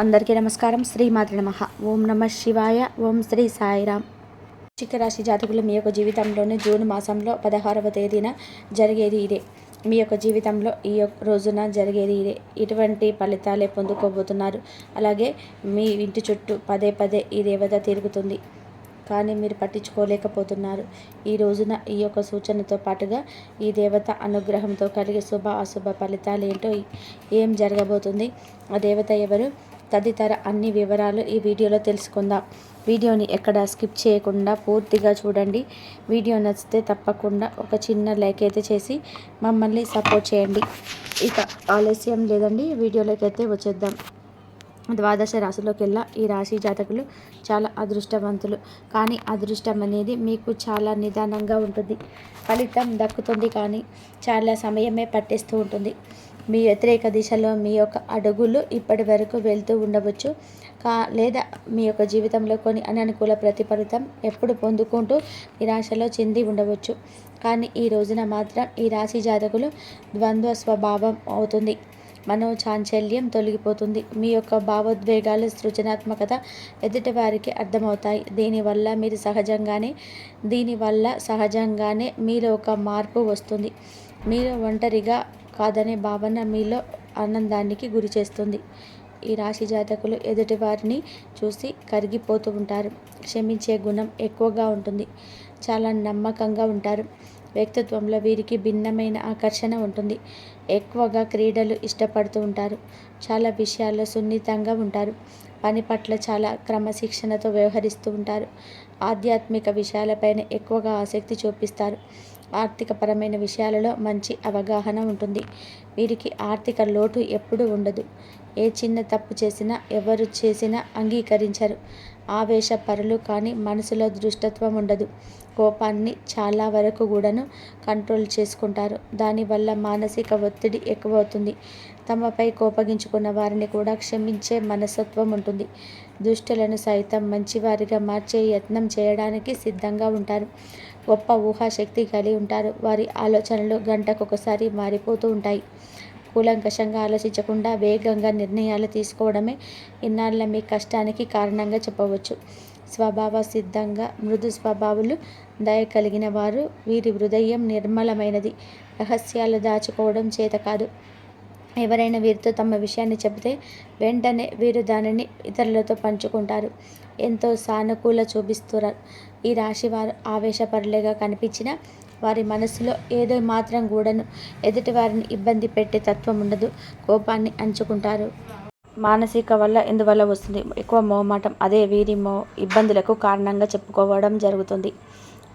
అందరికీ నమస్కారం. శ్రీమాతృ నమ. ఓం నమ శివాయ. ఓం శ్రీ సాయిరామ్. వృశ్చిక రాశి జాతకులు మీ యొక్క జీవితంలోని జూన్ మాసంలో పదహారవ తేదీన జరిగేది ఇదే. మీ యొక్క జీవితంలో ఈ యొక్క రోజున జరిగేది ఇదే. ఇటువంటి ఫలితాలే పొందుకోబోతున్నారు. అలాగే మీ ఇంటి చుట్టూ పదే పదే ఈ దేవత తిరుగుతుంది. కానీ మీరు పట్టించుకోలేకపోతున్నారు. ఈ రోజున ఈ యొక్క సూచనతో పాటుగా ఈ దేవత అనుగ్రహంతో కలిగే శుభ అశుభ ఫలితాలు ఏంటో ఏం జరగబోతుంది? ఆ దేవత ఎవరు? తదితర అన్ని వివరాలు ఈ వీడియోలో తెలుసుకుందాం. వీడియోని ఎక్కడ స్కిప్ చేయకుండా పూర్తిగా చూడండి. వీడియో నచ్చితే తప్పకుండా ఒక చిన్న లైక్ అయితే చేసి మమ్మల్ని సపోర్ట్ చేయండి. ఇక ఆలస్యం లేదండి. వీడియోలోకి అయితే వచ్చేద్దాం. ద్వాదశ రాశిలోకెల్లా ఈ రాశి జాతకులు చాలా అదృష్టవంతులు. కానీ అదృష్టం అనేది మీకు చాలా నిదానంగా ఉంటుంది. ఫలితం దక్కుతుంది కానీ చాలా సమయమే పట్టేస్తూ ఉంటుంది. మీ వ్యతిరేక దిశలో మీ యొక్క అడుగులు ఇప్పటి వరకు వెళ్తూ ఉండవచ్చు. కా లేదా మీ యొక్క జీవితంలో కొన్ని అననుకూల ప్రతిఫలితం ఎప్పుడు పొందుకుంటూ నిరాశలో చెంది ఉండవచ్చు. కానీ ఈ రోజున మాత్రం ఈ రాశి జాతకులు ద్వంద్వ స్వభావం అవుతుంది. మనోచాంచల్యం తొలగిపోతుంది. మీ యొక్క భావోద్వేగాలు సృజనాత్మకత ఎదుటి వారికి అర్థమవుతాయి. దీనివల్ల మీరు సహజంగానే దీనివల్ల సహజంగానే మీలో ఒక మార్పు వస్తుంది. మీరు ఒంటరిగా కాదనే భావన మీలో ఆనందానికి గురి చేస్తుంది. ఈ రాశి జాతకులు ఎదుటి వారిని చూసి కరిగిపోతూ ఉంటారు. క్షమించే గుణం ఎక్కువగా ఉంటుంది. చాలా నమ్మకంగా ఉంటారు. వ్యక్తిత్వంలో వీరికి భిన్నమైన ఆకర్షణ ఉంటుంది. ఎక్కువగా క్రీడలు ఇష్టపడుతూ ఉంటారు. చాలా విషయాల్లో సున్నితంగా ఉంటారు. పని పట్ల చాలా క్రమశిక్షణతో వ్యవహరిస్తూ ఉంటారు. ఆధ్యాత్మిక విషయాలపైన ఎక్కువగా ఆసక్తి చూపిస్తారు. ఆర్థికపరమైన విషయాలలో మంచి అవగాహన ఉంటుంది. వీరికి ఆర్థిక లోటు ఎప్పుడూ ఉండదు. ఏ చిన్న తప్పు చేసినా ఎవరు చేసినా అంగీకరించరు. ఆవేశపరులు కానీ మనసులో దృష్టత్వం ఉండదు. కోపాన్ని చాలా వరకు కూడాను కంట్రోల్ చేసుకుంటారు. దానివల్ల మానసిక ఒత్తిడి ఎక్కువవుతుంది. తమపై కోపగించుకున్న వారిని కూడా క్షమించే మనస్తత్వం ఉంటుంది. దుష్టులను సైతం మంచివారిగా మార్చే యత్నం చేయడానికి సిద్ధంగా ఉంటారు. గొప్ప ఊహాశక్తి కలిగి ఉంటారు. వారి ఆలోచనలు గంటకొకసారి మారిపోతూ ఉంటాయి. కూలంకషంగా ఆలోచించకుండా వేగంగా నిర్ణయాలు తీసుకోవడమే ఇన్నాళ్ళ మీ కష్టానికి కారణంగా చెప్పవచ్చు. స్వభావ సిద్ధంగా మృదు స్వభావులు దయ కలిగిన వారు వీరి హృదయం నిర్మలమైనది. రహస్యాలు దాచుకోవడం చేత కాదు. ఎవరైనా వీరితో తమ విషయాన్ని చెబితే వెంటనే వీరు దానిని ఇతరులతో పంచుకుంటారు. ఎంతో సానుకూల చూపిస్తున్నారు ఈ రాశి వారు ఆవేశపరులుగా కనిపించిన వారి మనసులో ఏదో మాత్రం కూడాను ఎదుటి వారిని ఇబ్బంది పెట్టే తత్వం ఉండదు. కోపాన్ని అంచుకుంటారు. మానసిక వల్ల ఎందువల్ల వస్తుంది? ఎక్కువ మోమాటం అదే వీరి మో ఇబ్బందులకు కారణంగా చెప్పుకోవడం జరుగుతుంది.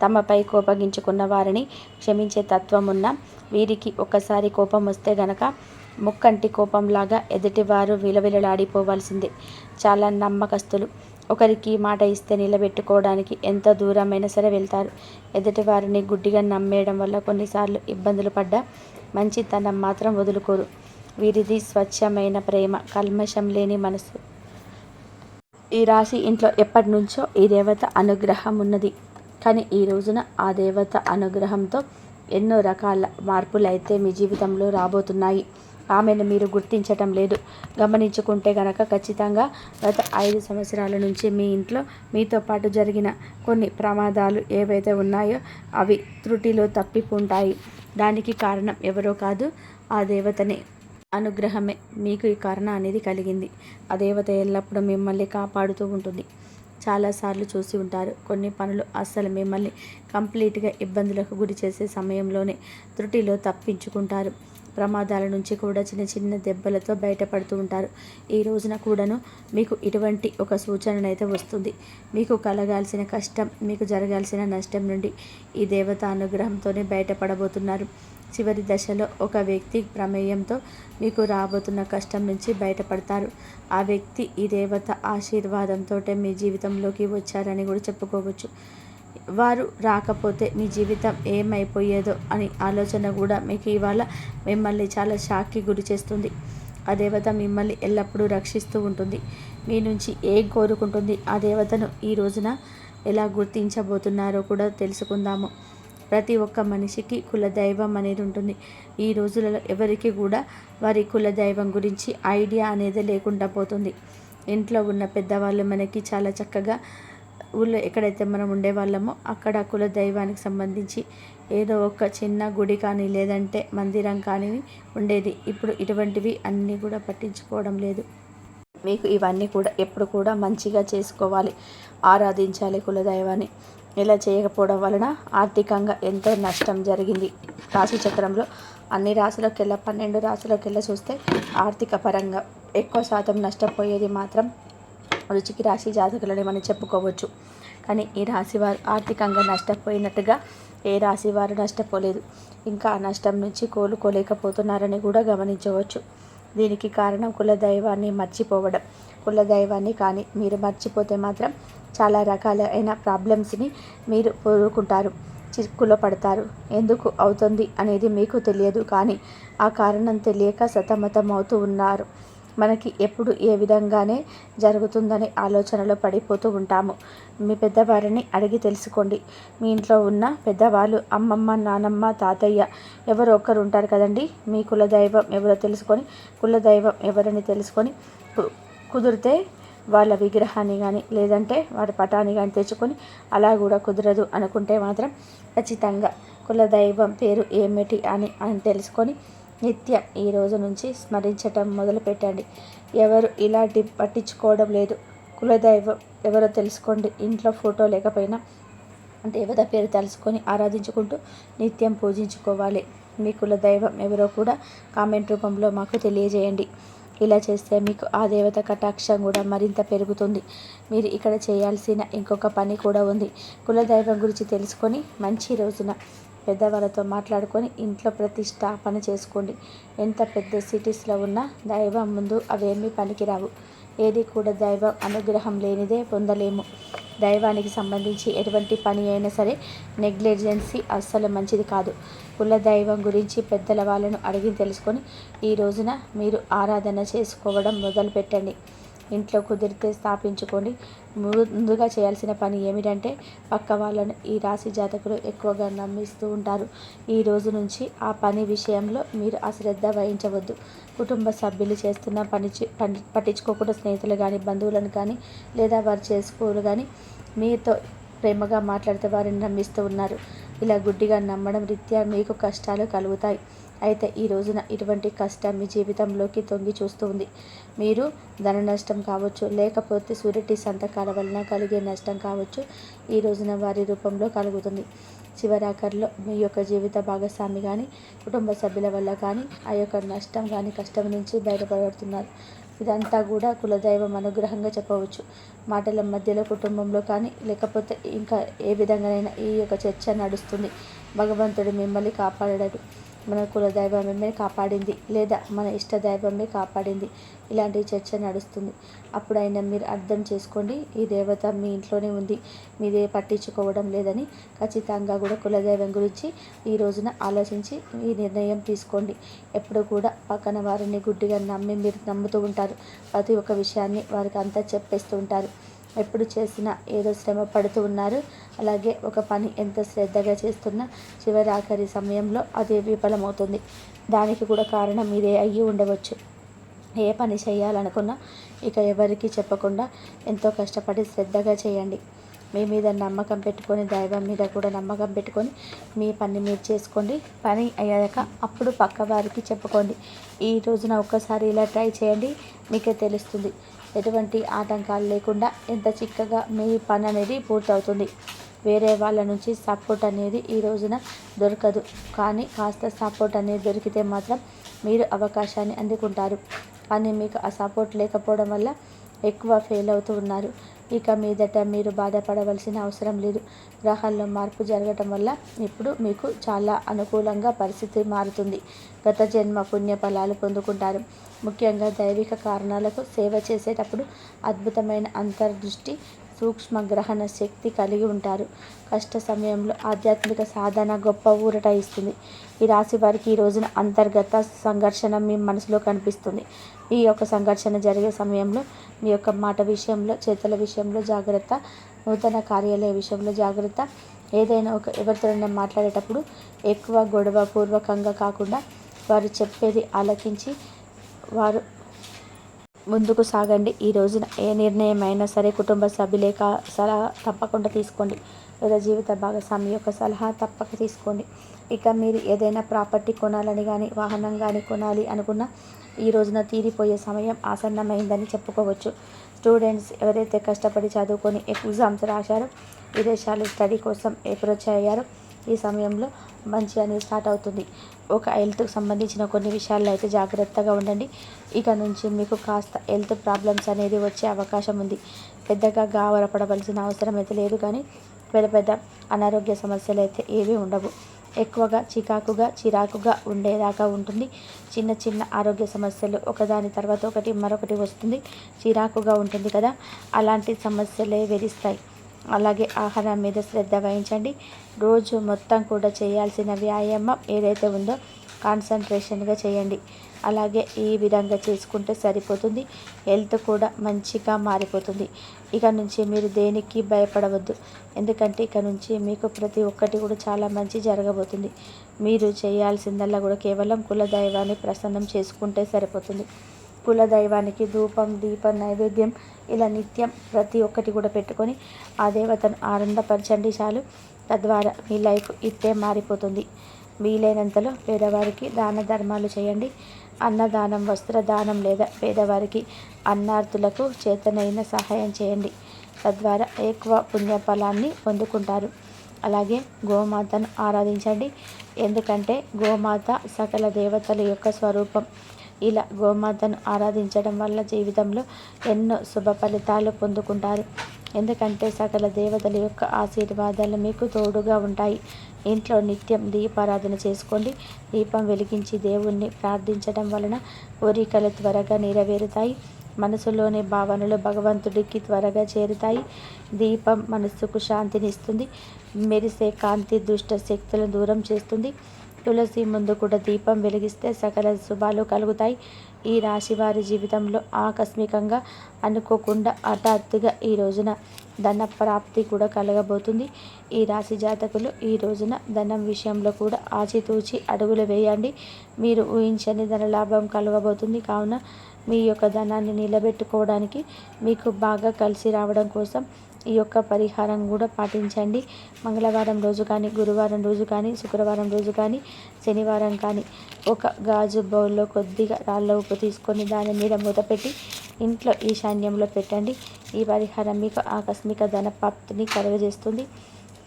తమపై కోపగించుకున్న వారిని క్షమించే తత్వం ఉన్న వీరికి ఒక్కసారి కోపం వస్తే గనక ముక్కంటి కోపంలాగా ఎదుటివారు విలవిలలాడిపోవాల్సిందే. చాలా నమ్మకస్తులు. ఒకరికి మాట ఇస్తే నిలబెట్టుకోవడానికి ఎంత దూరమైనా సరే వెళ్తారు. ఎదుటివారిని గుడ్డిగా నమ్మేయడం వల్ల కొన్నిసార్లు ఇబ్బందులు పడ్డా మంచితనం మాత్రం వదులుకోరు. వీరిది స్వచ్ఛమైన ప్రేమ కల్మషం లేని మనసు. ఈ రాశి ఇంట్లో ఎప్పటి నుంచో ఈ దేవత అనుగ్రహం ఉన్నది. కానీ ఈ రోజున ఆ దేవత అనుగ్రహంతో ఎన్నో రకాల మార్పులు అయితే మీ జీవితంలో రాబోతున్నాయి. ఆమెను మీరు గుర్తించటం లేదు. గమనించుకుంటే గనక ఖచ్చితంగా గత ఐదు సంవత్సరాల నుంచి మీ ఇంట్లో మీతో పాటు జరిగిన కొన్ని ప్రమాదాలు ఏవైతే ఉన్నాయో అవి త్రుటిలో తప్పిపోంటాయి. దానికి కారణం ఎవరో కాదు ఆ దేవతనే. అనుగ్రహమే మీకు ఈ కారణం అనేది కలిగింది. ఆ దేవత ఎల్లప్పుడూ మిమ్మల్ని కాపాడుతూ ఉంటుంది. చాలాసార్లు చూసి ఉంటారు. కొన్ని పనులు అస్సలు మిమ్మల్ని కంప్లీట్గా ఇబ్బందులకు గురి చేసే సమయంలోనే త్రుటిలో తప్పించుకుంటారు. ప్రమాదాల నుంచి కూడా చిన్న చిన్న దెబ్బలతో బయటపడుతూ ఉంటారు. ఈ రోజున కూడాను మీకు ఇటువంటి ఒక సూచననైతే వస్తుంది. మీకు కలగాల్సిన కష్టం మీకు జరగాల్సిన నష్టం నుండి ఈ దేవత అనుగ్రహంతోనే బయటపడబోతున్నారు. చివరి దశలో ఒక వ్యక్తి ప్రమేయంతో మీకు రాబోతున్న కష్టం నుంచి బయటపడతారు. ఆ వ్యక్తి ఈ దేవత ఆశీర్వాదంతో మీ జీవితంలోకి వచ్చారని కూడా చెప్పుకోవచ్చు. వారు రాకపోతే మీ జీవితం ఏమైపోయేదో అని ఆలోచన కూడా మీకు ఇవాళ మిమ్మల్ని చాలా షాక్కి గురి చేస్తుంది. ఆ దేవత మిమ్మల్ని ఎల్లప్పుడూ రక్షిస్తూ ఉంటుంది. మీ నుంచి ఏం కోరుకుంటుంది? ఆ దేవతను ఈ రోజున ఎలా గుర్తించబోతున్నారో కూడా తెలుసుకుందాము. ప్రతి ఒక్క మనిషికి కులదైవం అనేది ఉంటుంది. ఈ రోజులలో ఎవరికి కూడా వారి కులదైవం గురించి ఐడియా అనేది లేకుండా పోతుంది. ఇంట్లో ఉన్న పెద్దవాళ్ళు మనకి చాలా చక్కగా ఊళ్ళో ఎక్కడైతే మనం ఉండేవాళ్ళమో అక్కడ కుల దైవానికి సంబంధించి ఏదో ఒక చిన్న గుడి కానీ లేదంటే మందిరం కానీ ఉండేది. ఇప్పుడు ఇటువంటివి అన్నీ కూడా పట్టించుకోవడం లేదు. మీకు ఇవన్నీ కూడా ఎప్పుడు కూడా మంచిగా చేసుకోవాలి. ఆరాధించాలి కులదైవాన్ని. ఇలా చేయకపోవడం వలన ఆర్థికంగా ఎంతో నష్టం జరిగింది. రాశి చక్రంలో అన్ని రాశులకెల్లా పన్నెండు రాశులకెల్లా చూస్తే ఆర్థిక పరంగా ఎక్కువ శాతం నష్టపోయేది మాత్రం రుచికి రాశి జాతకులని మనం చెప్పుకోవచ్చు. కానీ ఈ రాశి వారు ఆర్థికంగా నష్టపోయినట్టుగా ఏ రాశి వారు నష్టపోలేదు. ఇంకా ఆ నష్టం నుంచి కోలుకోలేకపోతున్నారని కూడా గమనించవచ్చు. దీనికి కారణం కులదైవాన్ని మర్చిపోవడం. కులదైవాన్ని కానీ మీరు మర్చిపోతే మాత్రం చాలా రకాలైన ప్రాబ్లమ్స్ని మీరు కోరుకుంటారు చిక్కులో పడతారు. ఎందుకు అవుతుంది అనేది మీకు తెలియదు. కానీ ఆ కారణం తెలియక సతమతం అవుతూ ఉన్నారు. మనకి ఎప్పుడు ఏ విధంగానే జరుగుతుందనే ఆలోచనలో పడిపోతూ ఉంటాము. మీ పెద్దవారిని అడిగి తెలుసుకోండి. మీ ఇంట్లో ఉన్న పెద్దవాళ్ళు అమ్మమ్మ నానమ్మ తాతయ్య ఎవరో ఒకరు ఉంటారు కదండి. మీ కులదైవం ఎవరో తెలుసుకొని కులదైవం ఎవరని తెలుసుకొని కుదిరితే వాళ్ళ విగ్రహాన్ని కానీ లేదంటే వారి పటాన్ని కానీ తెచ్చుకొని అలా కూడా కుదరదు అనుకుంటే మాత్రం ఖచ్చితంగా కులదైవం పేరు ఏమిటి అని అని తెలుసుకొని నిత్యం ఈ రోజు నుంచి స్మరించటం మొదలుపెట్టండి. ఎవరు ఇలాంటి పట్టించుకోవడం లేదు. కులదైవం ఎవరో తెలుసుకోండి. ఇంట్లో ఫోటో లేకపోయినా దేవత పేరు తెలుసుకొని ఆరాధించుకుంటూ నిత్యం పూజించుకోవాలి. మీ కులదైవం ఎవరో కూడా కామెంట్ రూపంలో మాకు తెలియజేయండి. ఇలా చేస్తే మీకు ఆ దేవత కటాక్షం కూడా మరింత పెరుగుతుంది. మీరు ఇక్కడ చేయాల్సిన ఇంకొక పని కూడా ఉంది. కులదైవం గురించి తెలుసుకొని మంచి రోజున పెద్దవాళ్ళతో మాట్లాడుకొని ఇంట్లో ప్రతిష్టాపన చేసుకోండి. ఎంత పెద్ద సిటీస్లో ఉన్నా దైవం ముందు అవేమీ పనికిరావు. ఏది కూడా దైవం అనుగ్రహం లేనిదే పొందలేము. దైవానికి సంబంధించి ఎటువంటి పని అయినా సరే నెగ్లిజెన్సీ అస్సలు మంచిది కాదు. కుల దైవం గురించి పెద్దల వాళ్ళను అడిగి తెలుసుకొని ఈ రోజున మీరు ఆరాధన చేసుకోవడం మొదలుపెట్టండి. ఇంట్లో కుదిరితే స్థాపించుకోండి. ముందుగా చేయాల్సిన పని ఏమిటంటే పక్క వాళ్ళను ఈ రాశి జాతకులు ఎక్కువగా నమ్మిస్తూ ఉంటారు. ఈ రోజు నుంచి ఆ పని విషయంలో మీరు అశ్రద్ధ వహించవద్దు. కుటుంబ సభ్యులు చేస్తున్న పని పట్టించుకోకుండా స్నేహితులు కానీ బంధువులను కానీ లేదా వారు చేసుకోరు కానీ మీతో ప్రేమగా మాట్లాడితే వారిని నమ్మిస్తూ ఉన్నారు. ఇలా గుడ్డిగా నమ్మడం రీత్యా మీకు కష్టాలు కలుగుతాయి. అయితే ఈ రోజున ఇటువంటి కష్టం మీ జీవితంలోకి తొంగి చూస్తుంది మీరు ధన నష్టం కావచ్చు లేకపోతే సూర్యటి సంతకాల వలన కలిగే నష్టం కావచ్చు ఈ రోజున వారి రూపంలో కలుగుతుంది. చివరాఖరిలో మీ యొక్క జీవిత భాగస్వామి కానీ కుటుంబ సభ్యుల వల్ల కానీ ఆ యొక్క నష్టం కానీ కష్టం నుంచి బయటపడుతున్నారు. ఇదంతా కూడా కులదైవం అనుగ్రహంగా చెప్పవచ్చు. మాటల మధ్యలో కుటుంబంలో కానీ లేకపోతే ఇంకా ఏ విధంగానైనా ఈ యొక్క చర్చ నడుస్తుంది. భగవంతుడు మిమ్మల్ని కాపాడాడు. మన కుల దైవమే కాపాడింది లేదా మన ఇష్ట దైవమే కాపాడింది. ఇలాంటి చర్చ నడుస్తుంది. అప్పుడైనా మీరు అర్థం చేసుకోండి ఈ దేవత మీ ఇంట్లోనే ఉంది మీదే పట్టించుకోవడం లేదని ఖచ్చితంగా కూడా కులదైవం గురించి ఈ రోజున ఆలోచించి ఈ నిర్ణయం తీసుకోండి. ఎప్పుడు కూడా పక్కన వారిని గుడ్డిగా నమ్మి మీరు నమ్ముతూ ఉంటారు. ప్రతి ఒక్క విషయాన్ని వారికి అంతా చెప్పేస్తూ ఉంటారు. ఎప్పుడు చేసినా ఏదో శ్రమ పడుతూ ఉన్నారు. అలాగే ఒక పని ఎంత శ్రద్ధగా చేస్తున్నా చివరి ఆఖరి సమయంలో అది విఫలమవుతుంది. దానికి కూడా కారణం ఇదే అయ్యి ఉండవచ్చు. ఏ పని చేయాలనుకున్నా ఇక ఎవరికి చెప్పకుండా ఎంతో కష్టపడి శ్రద్ధగా చేయండి. మీ మీద నమ్మకం పెట్టుకొని దైవం మీద కూడా నమ్మకం పెట్టుకొని మీ పని మీరు చేసుకోండి. పని అయ్యాక అప్పుడు పక్క వారికి చెప్పుకోండి. ఈ రోజున ఒక్కసారి ఇలా ట్రై చేయండి. మీకే తెలుస్తుంది. ఎటువంటి ఆటంకాలు లేకుండా ఎంత చిక్కగా మీ పని అనేది పూర్తవుతుంది. వేరే వాళ్ళ నుంచి సపోర్ట్ అనేది ఈ రోజున దొరకదు. కానీ కాస్త సపోర్ట్ అనేది దొరికితే మాత్రం మీరు అవకాశాన్ని అందుకుంటారు. కానీ మీకు ఆ సపోర్ట్ లేకపోవడం వల్ల ఎక్కువ ఫెయిల్ అవుతూ ఉన్నారు. ఇక మీదట మీరు బాధపడవలసిన అవసరం లేదు. గ్రహాల్లో మార్పు జరగటం వల్ల ఇప్పుడు మీకు చాలా అనుకూలంగా పరిస్థితి మారుతుంది. గత జన్మ పుణ్య ఫలాలు పొందుకుంటారు. ముఖ్యంగా దైవిక కారణాలకు సేవ చేసేటప్పుడు అద్భుతమైన అంతర్దృష్టి సూక్ష్మ గ్రహణ శక్తి కలిగి ఉంటారు. కష్ట సమయంలో ఆధ్యాత్మిక సాధన గొప్ప ఊరట ఇస్తుంది. ఈ రాశి వారికి ఈ రోజున అంతర్గత సంఘర్షణ మీ మనసులో కనిపిస్తుంది. ఈ యొక్క సంఘర్షణ జరిగే సమయంలో మీ యొక్క మాట విషయంలో చేతుల విషయంలో జాగ్రత్త నూతన కార్యాలయ విషయంలో జాగ్రత్త. ఏదైనా ఒక ఎవరితోనైనా మాట్లాడేటప్పుడు ఎక్కువ గొడవ పూర్వకంగా కాకుండా వారు చెప్పేది ఆలకించి వారు ముందుకు సాగండి. ఈ రోజున ఏ నిర్ణయం అయినా సరే కుటుంబ సభ్యులే కా సలహా తప్పకుండా తీసుకోండి. లేదా జీవిత భాగస్వామి యొక్క సలహా తప్పక తీసుకోండి. ఇక మీరు ఏదైనా ప్రాపర్టీ కొనాలని కానీ వాహనం కానీ కొనాలి అనుకున్న ఈ రోజున తీరిపోయే సమయం ఆసన్నమైందని చెప్పుకోవచ్చు. స్టూడెంట్స్ ఎవరైతే కష్టపడి చదువుకొని ఎగ్జామ్స్ రాశారో విదేశాలు స్టడీ కోసం అప్రోచ్ అయ్యారో ఈ సమయంలో మంచి అనేది స్టార్ట్ అవుతుంది. ఒక హెల్త్కి సంబంధించిన కొన్ని విషయాల్లో అయితే జాగ్రత్తగా ఉండండి. ఇక నుంచి మీకు కాస్త హెల్త్ ప్రాబ్లమ్స్ అనేది వచ్చే అవకాశం ఉంది. పెద్దగా గావరపడవలసిన అవసరం అయితే లేదు కానీ పెద్ద పెద్ద అనారోగ్య సమస్యలు అయితే ఏవీ ఉండవు. ఎక్కువగా చికాకుగా చిరాకుగా ఉండేదాకా ఉంటుంది. చిన్న చిన్న ఆరోగ్య సమస్యలు ఒకదాని తర్వాత ఒకటి మరొకటి వస్తుంది. చిరాకుగా ఉంటుంది కదా? అలాంటి సమస్యలే వెలిస్తాయి అలాగే ఆహారం మీద శ్రద్ధ వహించండి. రోజు మొత్తం కూడా చేయాల్సిన వ్యాయామం ఏదైతే ఉందో కాన్సన్ట్రేషన్గా చేయండి. అలాగే ఈ విధంగా చేసుకుంటే సరిపోతుంది. హెల్త్ కూడా మంచిగా మారిపోతుంది. ఇక నుంచి మీరు దేనికి భయపడవద్దు. ఎందుకంటే ఇక నుంచి మీకు ప్రతి ఒక్కటి కూడా చాలా మంచి జరగబోతుంది. మీరు చేయాల్సిందల్లా కూడా కేవలం కులదైవాన్ని ప్రసన్నం చేసుకుంటే సరిపోతుంది. కులదైవానికి ధూపం దీపం నైవేద్యం ఇలా నిత్యం ప్రతి ఒక్కటి కూడా పెట్టుకొని ఆ దేవతను ఆనందపరచండి చాలు. తద్వారా మీ లైఫ్ ఇట్టే మారిపోతుంది. వీలైనంతలో పేదవారికి దాన ధర్మాలు చేయండి. అన్నదానం వస్త్రదానం లేదా పేదవారికి అన్నార్థులకు చేతనైన సహాయం చేయండి. తద్వారా ఎక్కువ పుణ్యఫలాన్ని పొందుకుంటారు. అలాగే గోమాతను ఆరాధించండి. ఎందుకంటే గోమాత సకల దేవతల యొక్క స్వరూపం. ఇలా గోమాతను ఆరాధించడం వల్ల జీవితంలో ఎన్నో శుభ ఫలితాలు పొందుకుంటారు. ఎందుకంటే సకల దేవతల యొక్క ఆశీర్వాదాలు మీకు తోడుగా ఉంటాయి. ఇంట్లో నిత్యం దీపారాధన చేసుకోండి. దీపం వెలిగించి దేవుణ్ణి ప్రార్థించడం వలన కోరికలు త్వరగా నెరవేరుతాయి. మనసులోని భావనలు భగవంతుడికి త్వరగా చేరుతాయి. దీపం మనస్సుకు శాంతినిస్తుంది. మెరిసే కాంతి దుష్ట శక్తులను దూరం చేస్తుంది. తులసి ముందు కూడా దీపం వెలిగిస్తే సకల శుభాలు కలుగుతాయి. ఈ రాశి వారి జీవితంలో ఆకస్మికంగా అనుకోకుండా హఠాత్తుగా ఈ రోజున ధన ప్రాప్తి కూడా కలగబోతుంది. ఈ రాశి జాతకులు ఈ రోజున ధనం విషయంలో కూడా ఆచితూచి అడుగులు వేయండి. మీరు ఊహించని ధన లాభం కలగబోతుంది. కావున మీ యొక్క ధనాన్ని నిలబెట్టుకోవడానికి మీకు బాగా కలిసి రావడం కోసం ఈ యొక్క పరిహారం కూడా పాటించండి. మంగళవారం రోజు కానీ గురువారం రోజు కానీ శుక్రవారం రోజు కానీ శనివారం కానీ ఒక గాజు బౌల్లో కొద్దిగా రాళ్ళ ఉప్పు తీసుకొని దాని మీద మూత పెట్టి ఇంట్లో ఈశాన్యంలో పెట్టండి. ఈ పరిహారం మీకు ఆకస్మిక ధన ప్రాప్తిని కలుగజేస్తుంది.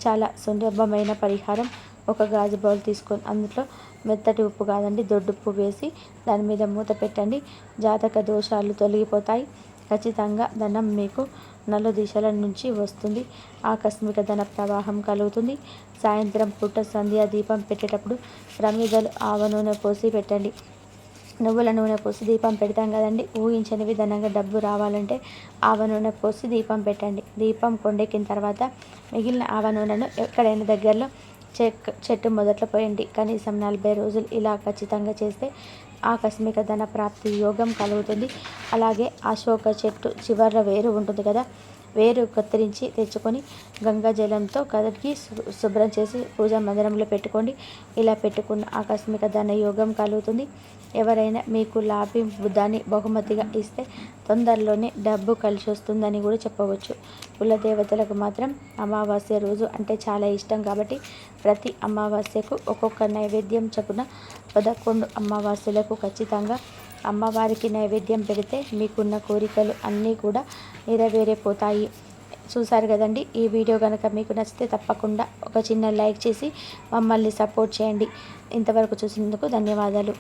చాలా సులభమైన పరిహారం. ఒక గాజు బౌల్ తీసుకొని అందులో మెత్తటి ఉప్పు కాదండి దొడ్డుప్పు వేసి దాని మీద మూత పెట్టండి. జాతక దోషాలు తొలగిపోతాయి. ఖచ్చితంగా ధనం మీకు నలు దిశల నుంచి వస్తుంది. ఆకస్మిక ధన ప్రవాహం కలుగుతుంది. సాయంత్రం పూట సంధ్యా దీపం పెట్టేటప్పుడు ప్రమిదలు ఆవ నూనె పోసి పెట్టండి. నువ్వుల నూనె పోసి దీపం పెడతాం కదండి. ఊహించని విధంగా డబ్బు రావాలంటే ఆవ నూనె పోసి దీపం పెట్టండి. దీపం కొండెక్కిన తర్వాత మిగిలిన ఆవ నూనెను ఎక్కడైనా దగ్గరలో చెక్ చెట్టు మొదట్లో పోయండి. కనీసం నలభై రోజులు ఇలా ఖచ్చితంగా చేస్తే ఆకస్మిక ధన ప్రాప్తి యోగం కలుగుతుంది. అలాగే అశోక చెట్టు చివర వేరు ఉంటుంది కదా. వేరు కత్తిరించి తెచ్చుకొని గంగా జలంతో కదికి శుభ్రం చేసి పూజా మందిరంలో పెట్టుకోండి. ఇలా పెట్టుకున్న ఆకస్మిక ధన యోగం కలుగుతుంది. ఎవరైనా మీకు లాభింపు దాన్ని బహుమతిగా ఇస్తే తొందరలోనే డబ్బు కలిసి వస్తుందని కూడా చెప్పవచ్చు. కులదేవతలకు మాత్రం అమావాస్య రోజు అంటే చాలా ఇష్టం కాబట్టి ప్రతి అమావాస్యకు ఒక్కొక్క నైవేద్యం చొప్పున పదకొండు అమావాస్యలకు ఖచ్చితంగా అమ్మవారికి నైవేద్యం పెడితే మీకున్న కోరికలు అన్నీ కూడా నెరవేరిపోతాయి. చూసారు కదండి? ఈ వీడియో కనుక మీకు నచ్చితే తప్పకుండా ఒక చిన్న లైక్ చేసి మమ్మల్ని సపోర్ట్ చేయండి. ఇంతవరకు చూసినందుకు ధన్యవాదాలు.